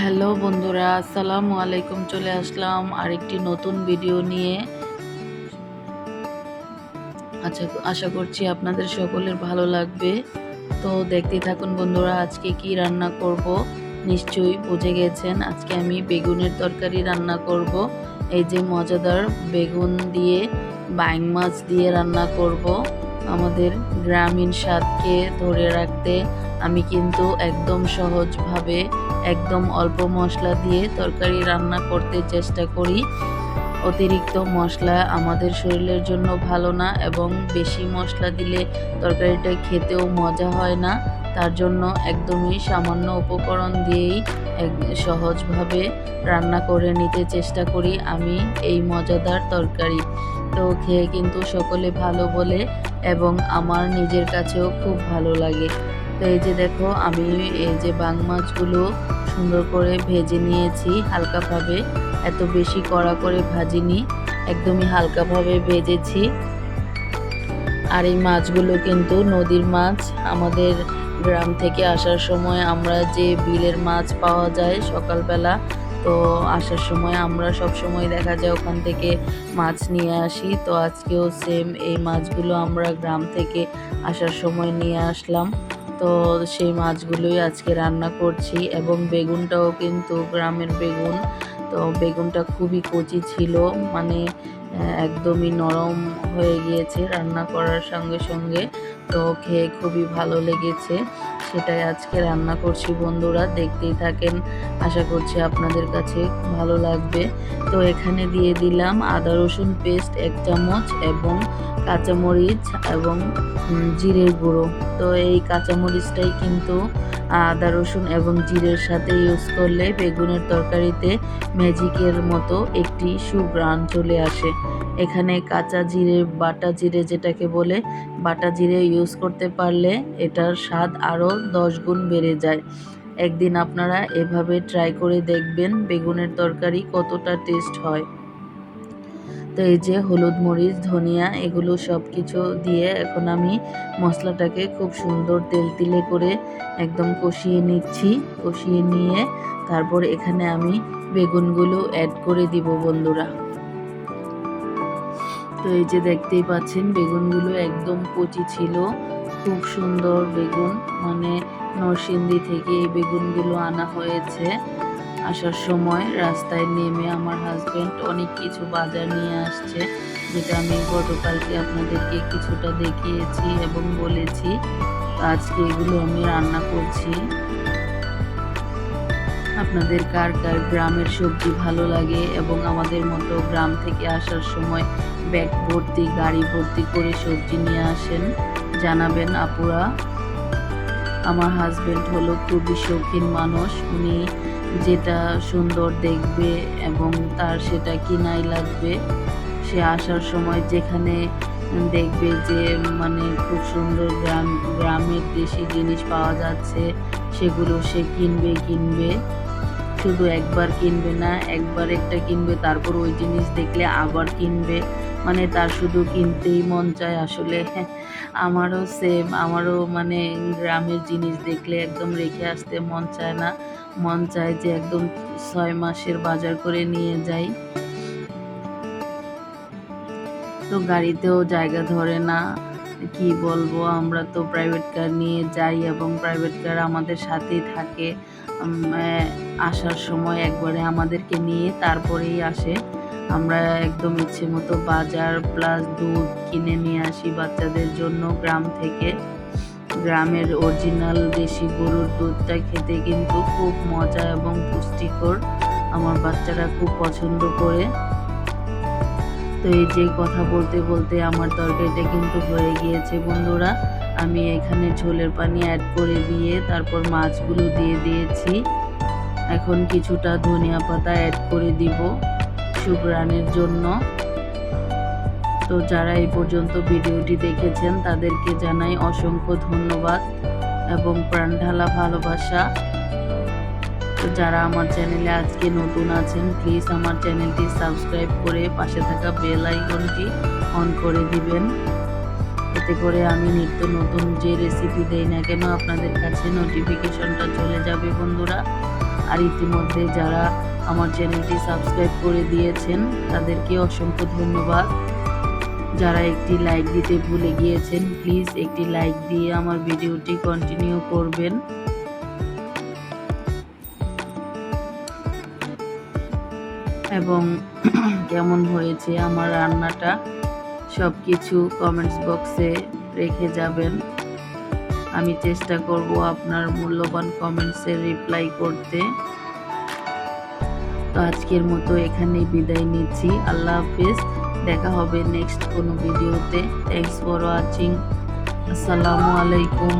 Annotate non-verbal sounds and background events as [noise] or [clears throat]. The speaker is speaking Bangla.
হ্যালো বন্ধুরা, আসসালামু আলাইকুম, চলে আসলাম আরেকটি নতুন ভিডিও নিয়ে। আচ্ছা আশা করছি আপনাদের সকলের ভালো লাগবে। তো দেখতে থাকুন বন্ধুরা, আজকে কি রান্না করব? নিশ্চয়ই বুঝে গেছেন, আজকে আমি বেগুনের তরকারি রান্না করব। এই যে মজাদার বেগুন দিয়ে, বাইং মাছ দিয়ে রান্না করব। আমাদের গ্রামীণ স্বাদকে ধরে রাখতে আমি কিন্তু একদম সহজভাবে একদম অল্প মশলা দিয়ে তরকারি রান্না করতে চেষ্টা করি। অতিরিক্ত মশলা আমাদের শরীরের জন্য ভালো না এবং বেশি মশলা দিলে তরকারিটা খেতেও মজা হয় না। তার জন্য একদমই সামান্য উপকরণ দিয়েই সহজভাবে রান্না করে নিতে চেষ্টা করি আমি এই মজাদার তরকারি। তো খেয়ে কিন্তু সকলে ভালো বলে এবং আমার নিজের কাছেও খুব ভালো লাগে। তো এই যে দেখো, আমি এই যে বাং মাছগুলো সুন্দর করে ভেজে নিয়েছি হালকাভাবে। এত বেশি কড়া করে ভাজিনি, একদমই হালকাভাবে ভেজেছি। আর এই মাছগুলো কিন্তু নদীর মাছ, আমাদের গ্রাম থেকে আসার সময় আমরা যে বিলের মাছ পাওয়া যায় সকালবেলা তো আসার সময় আমরা সব সময় দেখা যায় ওখান থেকে মাছ নিয়ে আসি। তো আজকেও সেম এই মাছগুলো আমরা গ্রাম থেকে আসার সময় নিয়ে আসলাম। তো সেই মাছগুলোই আজকে রান্না করছি এবং বেগুনটাও কিন্তু গ্রামের বেগুন। তো বেগুনটা খুবই কচি ছিল মানে একদমই নরম হয়ে গিয়েছে রান্না করার সঙ্গে সঙ্গে। তো খেয়ে খুবই ভালো লেগেছে। সেটাই আজকে রান্না করছি বন্ধুরা, দেখতেই থাকেন। আশা করছি আপনাদের কাছে ভালো লাগবে। তো এখানে দিয়ে দিলাম আদা রসুন পেস্ট এক চামচ এবং কাঁচামরিচ এবং জিরের গুঁড়ো। তো এই কাঁচামরিচটাই কিন্তু আদা রসুন এবং জিরের সাথে ইউজ করলে বেগুনের তরকারিতে ম্যাজিকের মতো একটি সুগ্রান চলে আসে। এখানে কাঁচা জিরে, বাটা জিরে যেটাকে বলে, বাটা জিরে ইউজ করতে পারলে এটার স্বাদ আরও দশ গুণ বেড়ে যায়। একদিন আপনারা এভাবে ট্রাই করে দেখবেন বেগুনের তরকারি কতটা টেস্ট হয়। তো এই যে হলুদ মরিচ, ধনিয়া এগুলো সব কিছু দিয়ে এখন আমি মশলাটাকে খুব সুন্দর তেল তিলে করে একদম কষিয়ে নিচ্ছি। কষিয়ে নিয়ে তারপর এখানে আমি বেগুনগুলো অ্যাড করে দিব বন্ধুরা। তো এই যে দেখতেই পাচ্ছেন, বেগুনগুলো একদম কচি ছিল। খুব সুন্দর বেগুন মানে নরসিংদী থেকে এই বেগুনগুলো আনা হয়েছে। আসার সময় রাস্তায় নেমে আমার হাজব্যান্ড অনেক কিছু বাজার নিয়ে আসছে, যেটা আমি গতকালকে আপনাদেরকে কিছুটা দেখিয়েছি এবং বলেছি। আজকে এগুলো আমি রান্না করছি। আপনাদের কার কার গ্রামের সবজি ভালো লাগে এবং আমাদের মতো গ্রাম থেকে আসার সময় ব্যাগ ভর্তি, গাড়ি ভর্তি করে সবজি নিয়ে আসেন, জানাবেন আপুরা। আমার হাজব্যান্ড হলো খুবই শৌখিন মানুষ। উনি যেটা সুন্দর দেখবে এবং তার সেটা কিনাই লাগবে। সে আসার সময় যেখানে দেখবে যে মানে খুব সুন্দর গ্রাম, গ্রামের দেশি জিনিস পাওয়া যাচ্ছে, সেগুলো সে কিনবে কিনবে। শুধু একবার কিনবে না, একবার একটা কিনবে, তারপর ওই জিনিস দেখলে আবার কিনবে। মানে তার শুধু কিনতেই মন চায় আসলে। আমারও সেম আমারও মানে গ্রামের জিনিস দেখলে একদম রেখে আসতে মন চায় না। মন চায় যে একদম ছয় মাসের বাজার করে নিয়ে যাই। তো গাড়িতেও জায়গা ধরে না। কি বলব, আমরা তো প্রাইভেট কার নিয়ে যাই এবং প্রাইভেট কার আমাদের সাথেই থাকে। আসার সময় একবারে আমাদেরকে নিয়ে তারপরেই আসে। আমরা একদম ইচ্ছে মতো বাজার প্লাস দুধ কিনে নিয়ে আসি বাচ্চাদের জন্য গ্রাম থেকে। গ্রামের অরিজিনাল দেশি গরুর দুধটা খেতে কিন্তু খুব মজা এবং পুষ্টিকর। আমার বাচ্চারা খুব পছন্দ করে। তো এই যে কথা বলতে বলতে আমার তরকারিটা কিন্তু হয়ে গিয়েছে বন্ধুরা। আমি এখানে ঝোলের পানি অ্যাড করে দিয়ে তারপর মাছগুলো দিয়ে দিয়েছি। এখন কিছুটা ধনিয়া পাতা অ্যাড করে দিব সুগ্রানের জন্য। তো যারা এই পর্যন্ত ভিডিওটি দেখেছেন তাদেরকে জানাই অসংখ্য ধন্যবাদ এবং প্রাণ ঢালা ভালোবাসা। তো যারা আমার চ্যানেলে আজকে নতুন আছেন প্লিজ আমার চ্যানেলটি সাবস্ক্রাইব করে পাশে থাকা বেল আইকনটি অন করে দিবেন। এতে করে আমি নিত্য নতুন যে রেসিপি দেই না কেন আপনাদের কাছে নোটিফিকেশনটা চলে যাবে বন্ধুরা। আর ইতিমধ্যে যারা আমার চ্যানেলটি সাবস্ক্রাইব করে দিয়েছেন, তাদেরকে অসংখ্য ধন্যবাদ। যারা একটি লাইক দিতে ভুলে গিয়েছেন প্লিজ একটি লাইক দিয়ে আমার ভিডিওটি কন্টিনিউ করবেন। এবং [clears throat] কেমন হয়েছে আমার রান্নাটা সব কিছু কমেন্টস বক্সে রেখে যাবেন। আমি চেষ্টা করব আপনার মূল্যবান কমেন্টসের রিপ্লাই করতে। তো আজকের মতো এখানেই বিদায় নিচ্ছি। আল্লাহ হাফিজ। দেখা হবে নেক্সট কোনো ভিডিওতে থ্যাংকস ফর ওয়াচিং আসসালামু আলাইকুম।